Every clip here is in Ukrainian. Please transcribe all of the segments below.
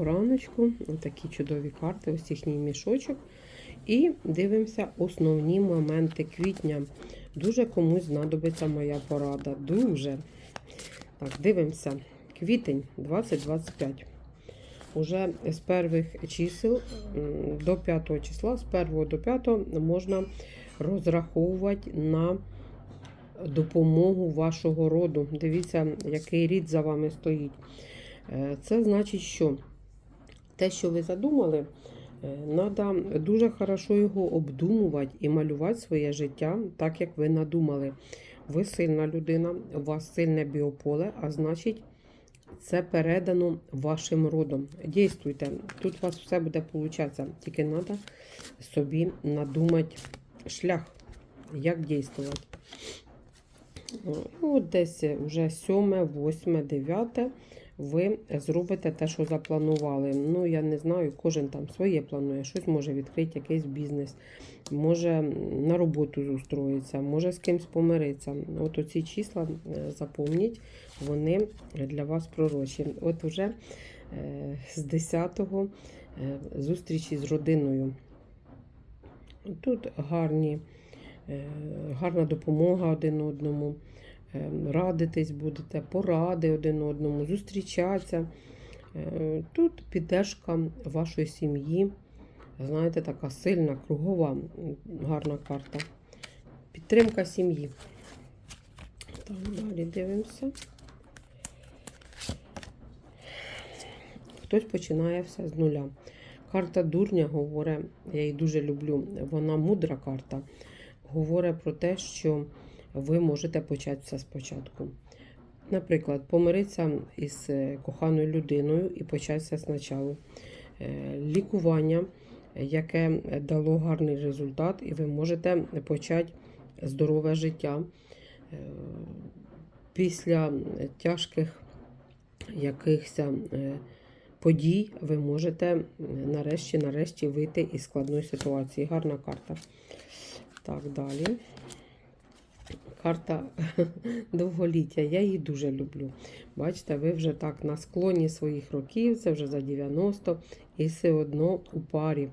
Раночку, такі чудові карти, ось їхній мішочок. І дивимося основні моменти квітня. Дуже комусь знадобиться моя порада. Дуже. Так, дивимося. Квітень 2025. Уже з перших чисел до 5 числа, з 1 до 5 можна розраховувати на допомогу вашого роду. Дивіться, який рід за вами стоїть. Е, Це значить, що те, що ви задумали, треба дуже хорошо його обдумувати і малювати своє життя так, як ви надумали. Ви сильна людина, у вас сильне біополе, а значить, це передано вашим родом. Дійствуйте, тут у вас все буде получатися. Тільки треба собі надумати шлях, як дійствувати. Ну, от десь вже 7, 8, 9 ви зробите те, що запланували. Ну, я не знаю, кожен там своє планує, щось може відкрити, якийсь бізнес, може на роботу зустроїться, може з кимось помиритися. От оці числа е, запомніть, вони для вас пророчі. От вже е, з 10-го е, зустрічі з родиною. Тут гарні, гарна допомога один одному е, радитись будете, поради один одному, зустрічатися. Е, Тут піддержка вашої сім'ї. Знаєте, така сильна, кругова, гарна карта. Підтримка сім'ї. Так, далі дивимося. Хтось починає все з нуля. Карта дурня говорить, я її дуже люблю, вона мудра карта. Говорить про те, що ви можете почати все спочатку. Наприклад, помиритися із е, коханою людиною і почати все спочатку. Е, Лікування, яке дало гарний результат, і ви можете почати здорове життя. Е, Після тяжких якихось подій ви можете нарешті нарешті вийти із складної ситуації. Гарна карта. Так, далі. Карта довголіття. Я її дуже люблю. Бачите, ви вже так на склоні своїх років, це вже за 90, і все одно у парі.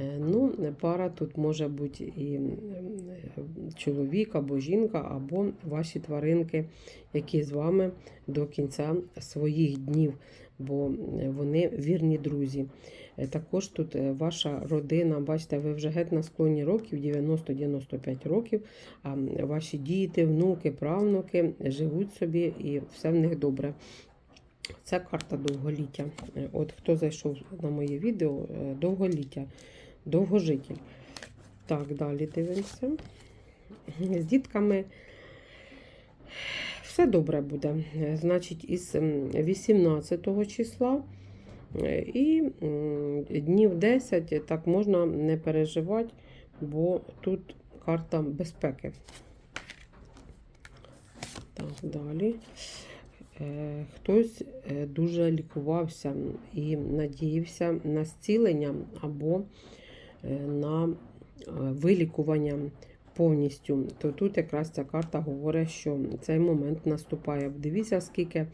Е, Ну, пара тут може бути і чоловік або жінка, або ваші тваринки, які з вами до кінця своїх днів, бо вони вірні друзі. Е, Також тут е, ваша родина, бачите, ви вже геть на склоні років, 90-95 років, а ваші діти, внуки, правнуки живуть собі і все в них добре. Це карта довголіття. От хто зайшов на моє відео, довголіття, довгожитель. Так, далі дивимося. З дітками все добре буде. Значить, із 18 числа е, і днів 10 так можна не переживати, бо тут карта безпеки. Так, далі. Е, Хтось е, дуже лікувався і надіявся на зцілення або на е, вилікування повністю. То тут якраз ця карта говорить, що цей момент наступає. Дивіться, скільки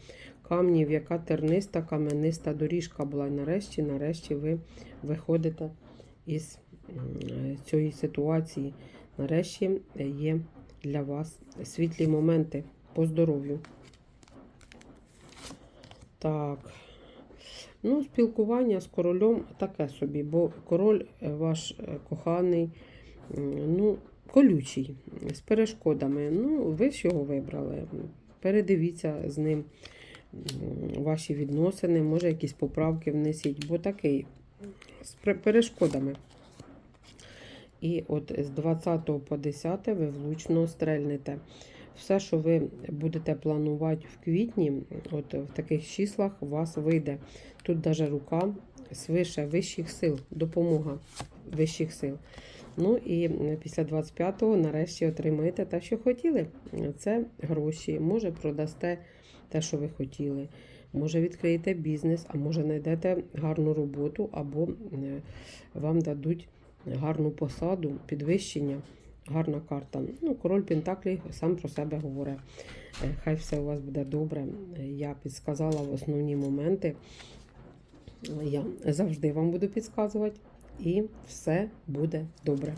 камнів, яка терниста, кам'яниста доріжка була. Нарешті, нарешті ви виходите із цієї ситуації. Нарешті є для вас світлі моменти по здоров'ю. Так. Ну, спілкування з королем таке собі, бо король е, ваш е, коханий, ну, колючий, з перешкодами. Ну, ви ж його вибрали. Передивіться з ним ваші відносини, може якісь поправки внесіть, бо такий з перешкодами. І от з 20 по 10 ви влучно стрельнете. Все, що ви будете планувати в квітні, от в таких числах у вас вийде. Тут навіть рука свише вищих сил, допомога вищих сил. Ну і після 25-го нарешті отримаєте те, що хотіли. Це гроші. Може, продасте те, що ви хотіли. Може, відкриєте бізнес, а може, знайдете гарну роботу, або е, вам дадуть гарну посаду, підвищення. Гарна карта. Ну, король Пентаклі сам про себе говорить. Е, Хай все у вас буде добре. Е, Я підсказала в основні моменти. Я завжди вам буду підказувати, і все буде добре.